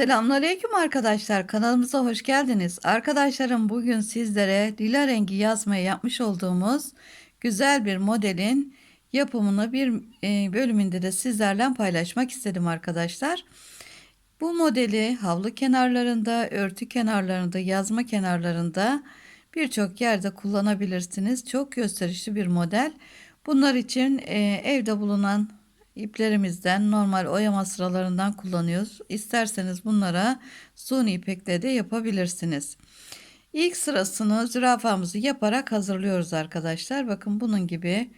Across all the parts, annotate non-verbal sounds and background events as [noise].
Selamünaleyküm arkadaşlar. Kanalımıza hoş geldiniz. Arkadaşlarım bugün sizlere lila rengi yazmayı yapmış olduğumuz güzel bir modelin yapımını bir e, bölümünde de sizlerle paylaşmak istedim arkadaşlar. Bu modeli havlu kenarlarında, örtü kenarlarında, yazma kenarlarında birçok yerde kullanabilirsiniz. Çok gösterişli bir model. Bunlar için e, evde bulunan iplerimizden normal oyama sıralarından kullanıyoruz. İsterseniz bunlara suni ipekle de yapabilirsiniz. İlk sırasını zürafamızı yaparak hazırlıyoruz arkadaşlar. Bakın bunun gibi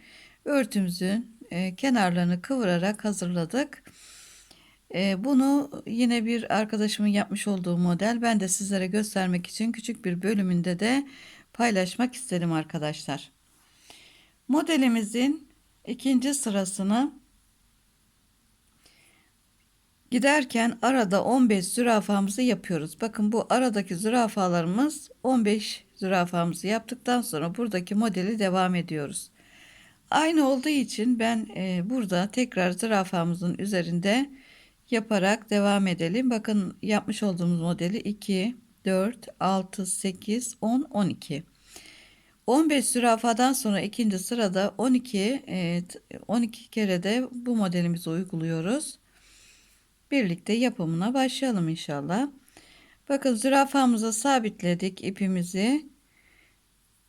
örtümüzün e, kenarlarını kıvırarak hazırladık. E, bunu yine bir arkadaşımın yapmış olduğu model. Ben de sizlere göstermek için küçük bir bölümünde de paylaşmak istedim arkadaşlar. Modelimizin ikinci sırasını Giderken arada 15 zürafamızı yapıyoruz. Bakın bu aradaki zürafalarımız 15 zürafamızı yaptıktan sonra buradaki modeli devam ediyoruz. Aynı olduğu için ben e, burada tekrar zürafamızın üzerinde yaparak devam edelim. Bakın yapmış olduğumuz modeli 2, 4, 6, 8, 10, 12. 15 zürafadan sonra ikinci sırada 12 12 kere de bu modelimizi uyguluyoruz birlikte yapımına başlayalım inşallah. Bakın zürafamıza sabitledik ipimizi.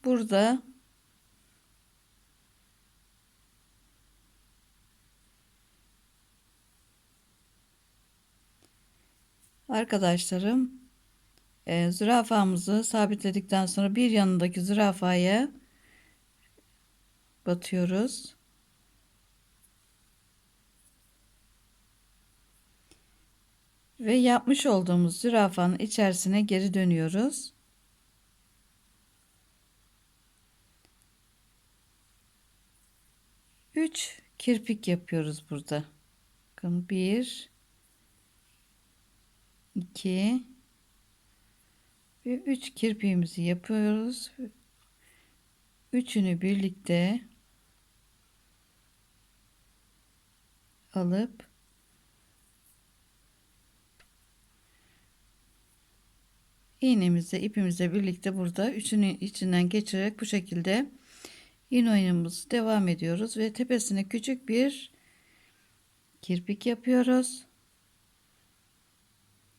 Burada arkadaşlarım e, zürafamızı sabitledikten sonra bir yanındaki zürafaya batıyoruz. Ve yapmış olduğumuz zürafanın içerisine geri dönüyoruz. Üç kirpik yapıyoruz burada. Bakın bir, iki ve üç kirpiğimizi yapıyoruz. Üçünü birlikte alıp iğnemizle ipimizle birlikte burada üçünün içinden geçirerek bu şekilde iğne oyunumuzu devam ediyoruz ve tepesine küçük bir kirpik yapıyoruz.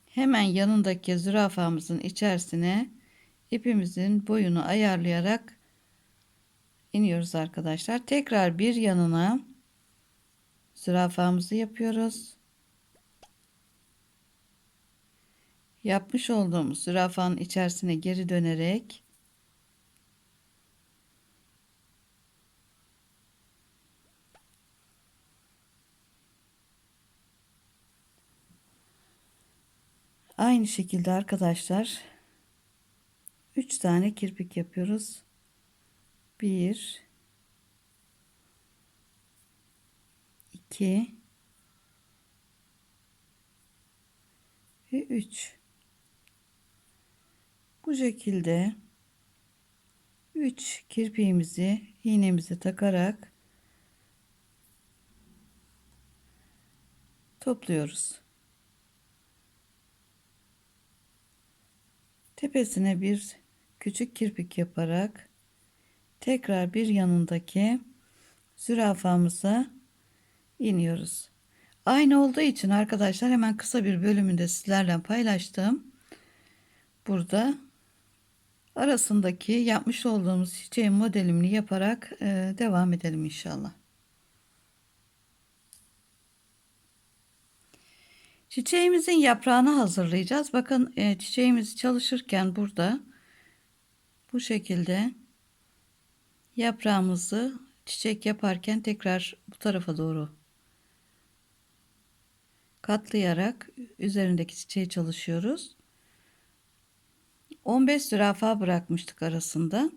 Hemen yanındaki zürafamızın içerisine ipimizin boyunu ayarlayarak iniyoruz arkadaşlar. Tekrar bir yanına zürafamızı yapıyoruz. Yapmış olduğumuz zürafanın içerisine geri dönerek aynı şekilde arkadaşlar 3 tane kirpik yapıyoruz. 1 2 ve 3 bu şekilde 3 kirpiğimizi iğnemizi takarak topluyoruz. Tepesine bir küçük kirpik yaparak tekrar bir yanındaki zürafamıza iniyoruz. Aynı olduğu için arkadaşlar hemen kısa bir bölümünde sizlerle paylaştım. Burada arasındaki yapmış olduğumuz çiçeğin modelini yaparak e, devam edelim inşallah. Çiçeğimizin yaprağını hazırlayacağız. Bakın e, çiçeğimiz çalışırken burada bu şekilde yaprağımızı çiçek yaparken tekrar bu tarafa doğru katlayarak üzerindeki çiçeği çalışıyoruz. 15 zürafa bırakmıştık arasında.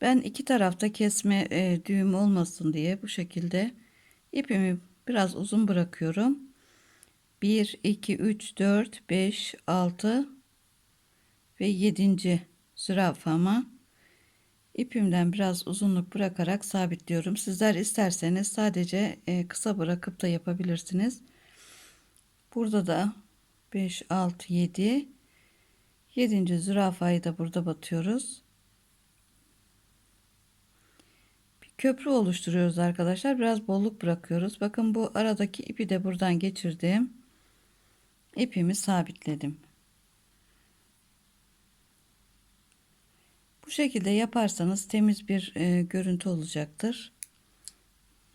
Ben iki tarafta kesme e, düğüm olmasın diye bu şekilde ipimi biraz uzun bırakıyorum. 1 2 3 4 5 6 ve 7. zürafama ipimden biraz uzunluk bırakarak sabitliyorum. Sizler isterseniz sadece e, kısa bırakıp da yapabilirsiniz. Burada da 5, 6, 7 7. zürafayı da burada batıyoruz. Bir köprü oluşturuyoruz arkadaşlar. Biraz bolluk bırakıyoruz. Bakın bu aradaki ipi de buradan geçirdim. İpimi sabitledim. Şekilde yaparsanız temiz bir e, görüntü olacaktır.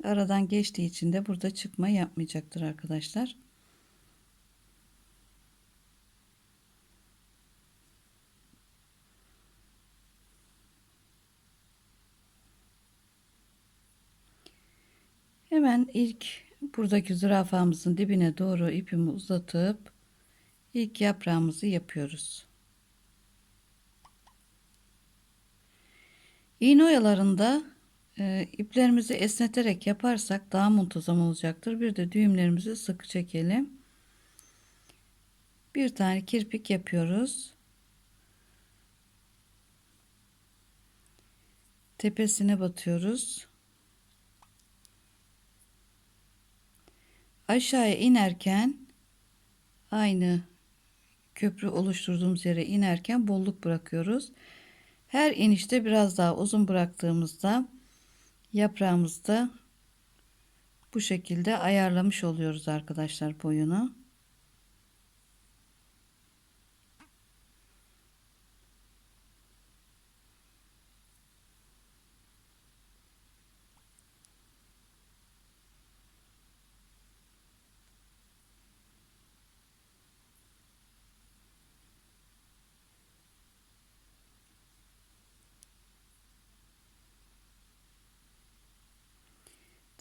Aradan geçtiği için de burada çıkma yapmayacaktır arkadaşlar. Hemen ilk buradaki zürafamızın dibine doğru ipimi uzatıp ilk yaprağımızı yapıyoruz. İğne oyalarında e, iplerimizi esneterek yaparsak daha muntazam olacaktır. Bir de düğümlerimizi sıkı çekelim. Bir tane kirpik yapıyoruz. Tepesine batıyoruz. Aşağıya inerken aynı köprü oluşturduğumuz yere inerken bolluk bırakıyoruz. Her inişte biraz daha uzun bıraktığımızda yaprağımızda bu şekilde ayarlamış oluyoruz arkadaşlar boyunu.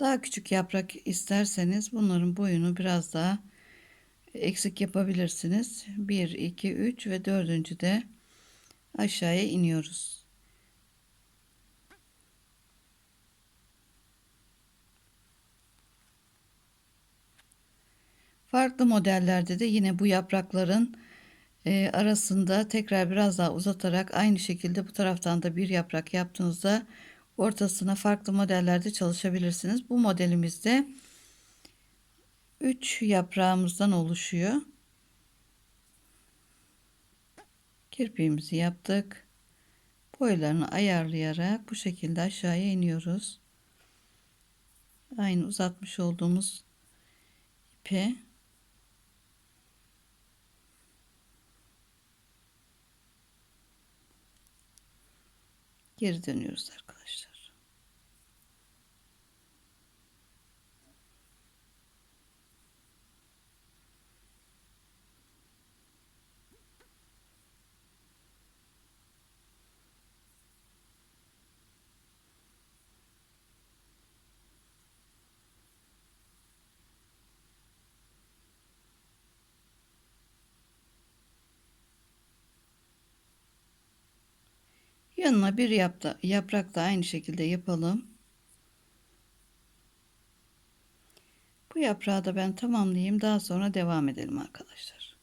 Daha küçük yaprak isterseniz bunların boyunu biraz daha eksik yapabilirsiniz. 1, 2, 3 ve 4. de aşağıya iniyoruz. Farklı modellerde de yine bu yaprakların e, arasında tekrar biraz daha uzatarak aynı şekilde bu taraftan da bir yaprak yaptığınızda ortasına farklı modellerde çalışabilirsiniz. Bu modelimizde 3 yaprağımızdan oluşuyor. Kirpiğimizi yaptık. Boylarını ayarlayarak bu şekilde aşağıya iniyoruz. Aynı uzatmış olduğumuz ipe geri dönüyoruz arkadaşlar. Yanına bir yapta, yaprak da aynı şekilde yapalım. Bu yaprağı da ben tamamlayayım. Daha sonra devam edelim arkadaşlar.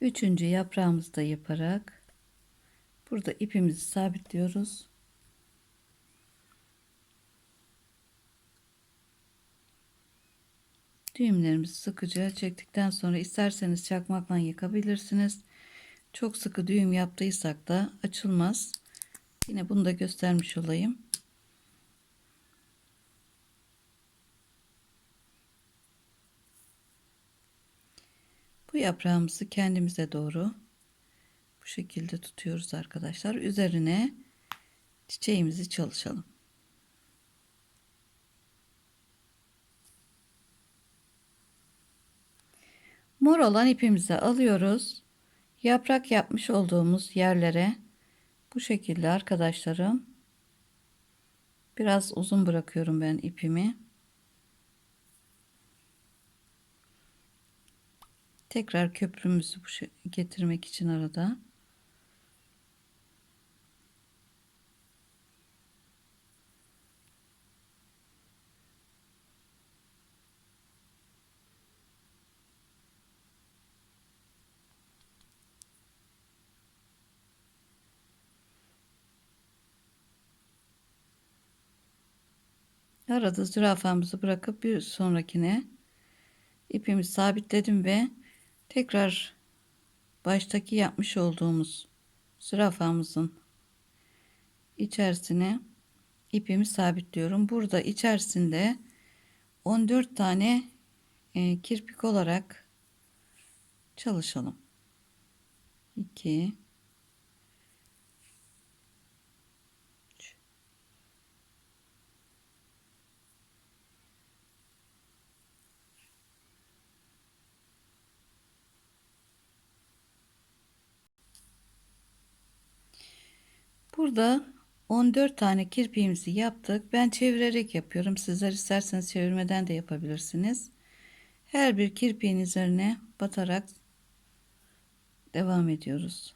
Üçüncü yaprağımızı da yaparak burada ipimizi sabitliyoruz. Düğümlerimizi sıkıca çektikten sonra isterseniz çakmakla yakabilirsiniz. Çok sıkı düğüm yaptıysak da açılmaz. Yine bunu da göstermiş olayım. Bu yaprağımızı kendimize doğru bu şekilde tutuyoruz arkadaşlar. Üzerine çiçeğimizi çalışalım. Mor olan ipimizi alıyoruz. Yaprak yapmış olduğumuz yerlere bu şekilde arkadaşlarım biraz uzun bırakıyorum ben ipimi. Tekrar köprümüzü getirmek için arada Arada zürafamızı bırakıp bir sonrakine ipimi sabitledim ve tekrar baştaki yapmış olduğumuz zürafamızın içerisine ipimi sabitliyorum. Burada içerisinde 14 tane e, kirpik olarak çalışalım. 2 Burada 14 tane kirpiğimizi yaptık. Ben çevirerek yapıyorum. Sizler isterseniz çevirmeden de yapabilirsiniz. Her bir kirpiğin üzerine batarak devam ediyoruz.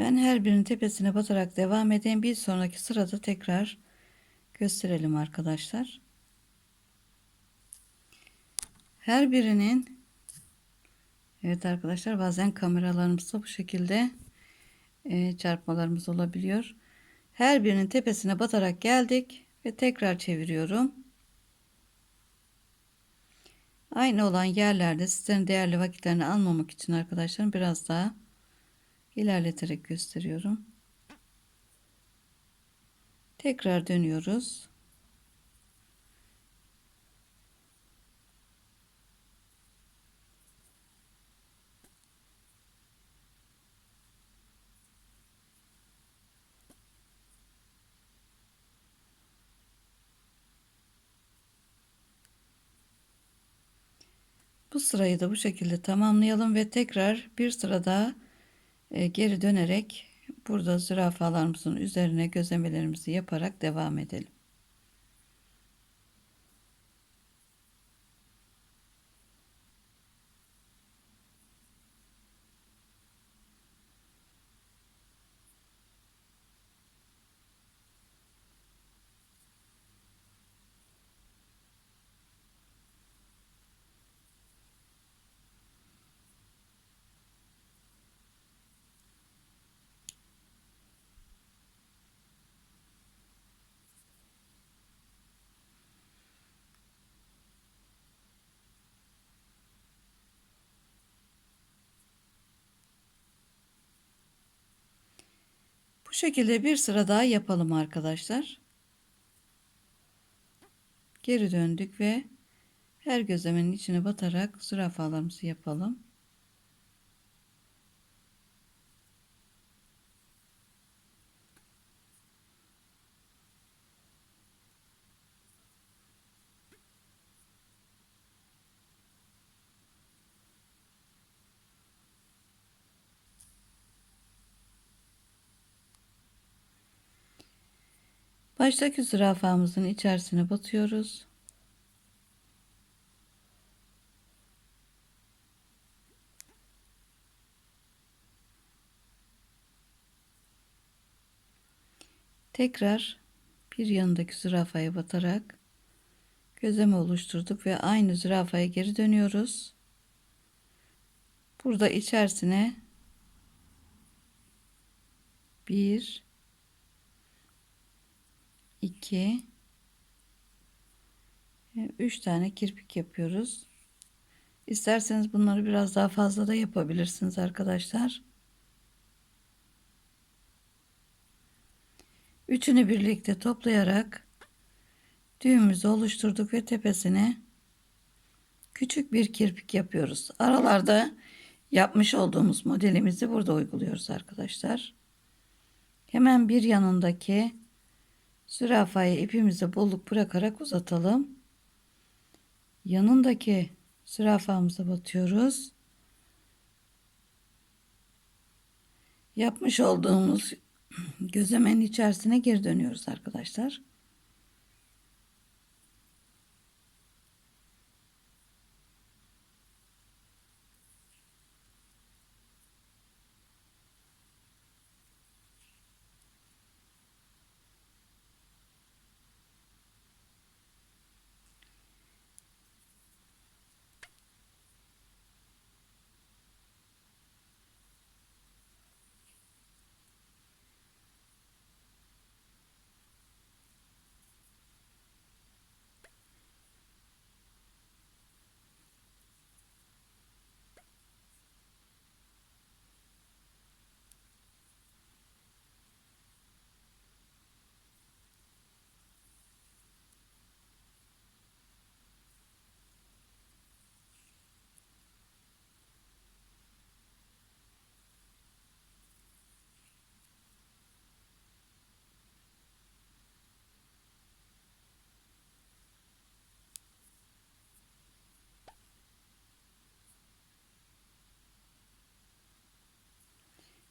Ben her birinin tepesine batarak devam edeyim. Bir sonraki sırada tekrar gösterelim arkadaşlar. Her birinin Evet arkadaşlar bazen kameralarımızda bu şekilde e, çarpmalarımız olabiliyor. Her birinin tepesine batarak geldik ve tekrar çeviriyorum. Aynı olan yerlerde sizlerin değerli vakitlerini almamak için arkadaşlar biraz daha ilerleterek gösteriyorum. Tekrar dönüyoruz. Bu sırayı da bu şekilde tamamlayalım ve tekrar bir sıra daha e, geri dönerek burada zürafalarımızın üzerine gözlemelerimizi yaparak devam edelim. Bu şekilde bir sıra daha yapalım arkadaşlar. Geri döndük ve her gözlemenin içine batarak zürafalarımızı yapalım. Baştaki zürafamızın içerisine batıyoruz. Tekrar bir yanındaki zürafaya batarak gözleme oluşturduk ve aynı zürafaya geri dönüyoruz. Burada içerisine bir 2 3 tane kirpik yapıyoruz. İsterseniz bunları biraz daha fazla da yapabilirsiniz arkadaşlar. Üçünü birlikte toplayarak düğümümüzü oluşturduk ve tepesine küçük bir kirpik yapıyoruz. Aralarda yapmış olduğumuz modelimizi burada uyguluyoruz arkadaşlar. Hemen bir yanındaki Zürafayı ipimize bolluk bırakarak uzatalım. Yanındaki zürafamıza batıyoruz. Yapmış olduğumuz [clears throat] gözlemenin içerisine geri dönüyoruz arkadaşlar.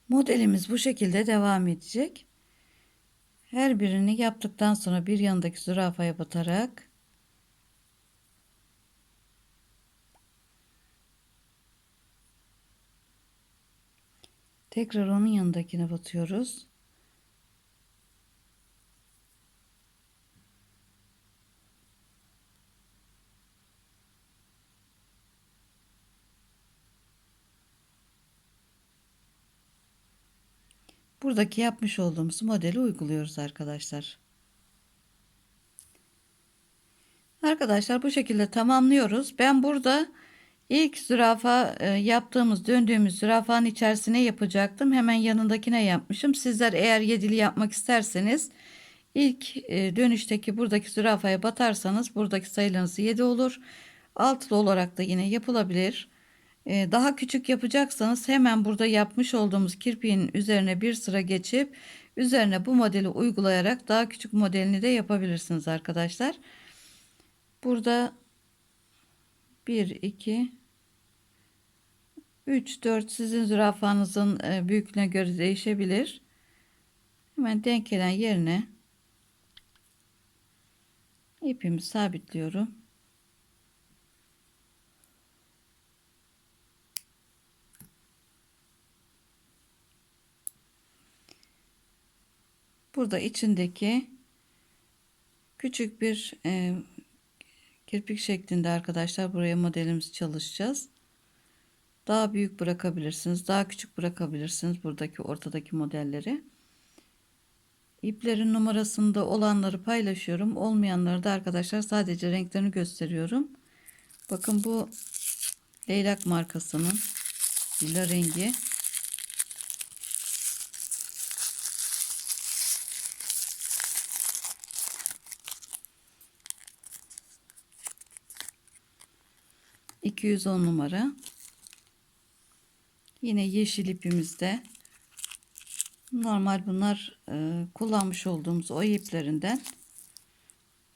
Modelimiz bu şekilde devam edecek. Her birini yaptıktan sonra bir yanındaki zürafaya batarak tekrar onun yanındakine batıyoruz. Buradaki yapmış olduğumuz modeli uyguluyoruz arkadaşlar. Arkadaşlar bu şekilde tamamlıyoruz. Ben burada ilk zürafa e, yaptığımız döndüğümüz zürafanın içerisine yapacaktım. Hemen yanındakine yapmışım. Sizler eğer yedili yapmak isterseniz ilk e, dönüşteki buradaki zürafaya batarsanız buradaki sayılarınız 7 olur. Altılı olarak da yine yapılabilir. Ee, daha küçük yapacaksanız hemen burada yapmış olduğumuz kirpiğin üzerine bir sıra geçip üzerine bu modeli uygulayarak daha küçük modelini de yapabilirsiniz arkadaşlar. Burada 1 2 3 4 sizin zürafanızın e, büyüklüğüne göre değişebilir. Hemen denk gelen yerine ipimi sabitliyorum. Burada içindeki küçük bir e, kirpik şeklinde arkadaşlar buraya modelimizi çalışacağız. Daha büyük bırakabilirsiniz. Daha küçük bırakabilirsiniz buradaki ortadaki modelleri. İplerin numarasında olanları paylaşıyorum. Olmayanları da arkadaşlar sadece renklerini gösteriyorum. Bakın bu leylak markasının lila rengi. 210 numara. Yine yeşil ipimizde normal bunlar e, kullanmış olduğumuz o iplerinden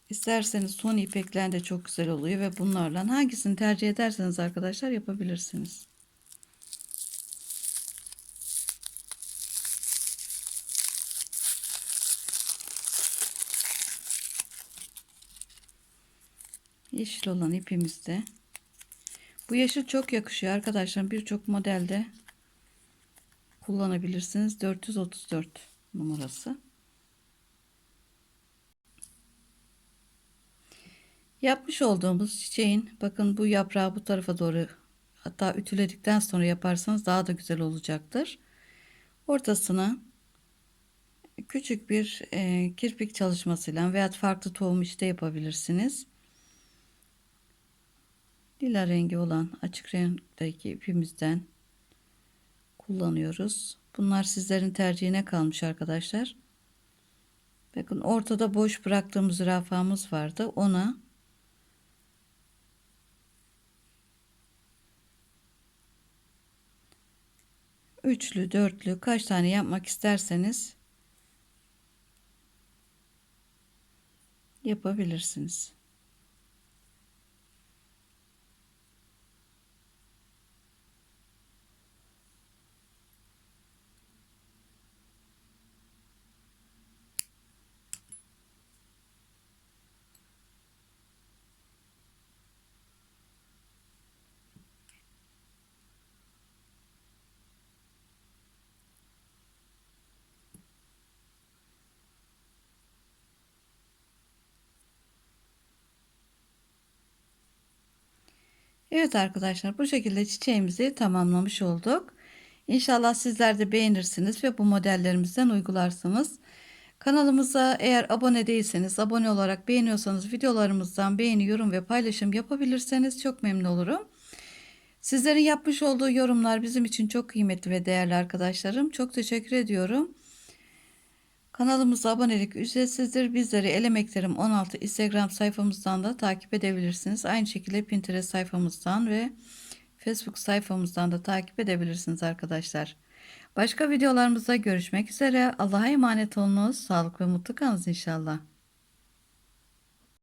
isterseniz son ipekler de çok güzel oluyor ve bunlarla hangisini tercih ederseniz arkadaşlar yapabilirsiniz. Yeşil olan ipimizde bu yeşil çok yakışıyor arkadaşlar. Birçok modelde kullanabilirsiniz. 434 numarası. Yapmış olduğumuz çiçeğin bakın bu yaprağı bu tarafa doğru hatta ütüledikten sonra yaparsanız daha da güzel olacaktır. Ortasına küçük bir e, kirpik çalışmasıyla veya farklı tohum işte yapabilirsiniz lila rengi olan açık renkteki ipimizden kullanıyoruz. Bunlar sizlerin tercihine kalmış arkadaşlar. Bakın ortada boş bıraktığımız zürafamız vardı. Ona üçlü, dörtlü kaç tane yapmak isterseniz yapabilirsiniz. Evet arkadaşlar bu şekilde çiçeğimizi tamamlamış olduk. İnşallah sizler de beğenirsiniz ve bu modellerimizden uygularsınız. Kanalımıza eğer abone değilseniz abone olarak beğeniyorsanız videolarımızdan beğeni, yorum ve paylaşım yapabilirseniz çok memnun olurum. Sizlerin yapmış olduğu yorumlar bizim için çok kıymetli ve değerli arkadaşlarım. Çok teşekkür ediyorum. Kanalımıza abonelik ücretsizdir. Bizleri Elemeklerim 16 Instagram sayfamızdan da takip edebilirsiniz. Aynı şekilde Pinterest sayfamızdan ve Facebook sayfamızdan da takip edebilirsiniz arkadaşlar. Başka videolarımızda görüşmek üzere. Allah'a emanet olunuz. Sağlık ve mutlu kalınız inşallah.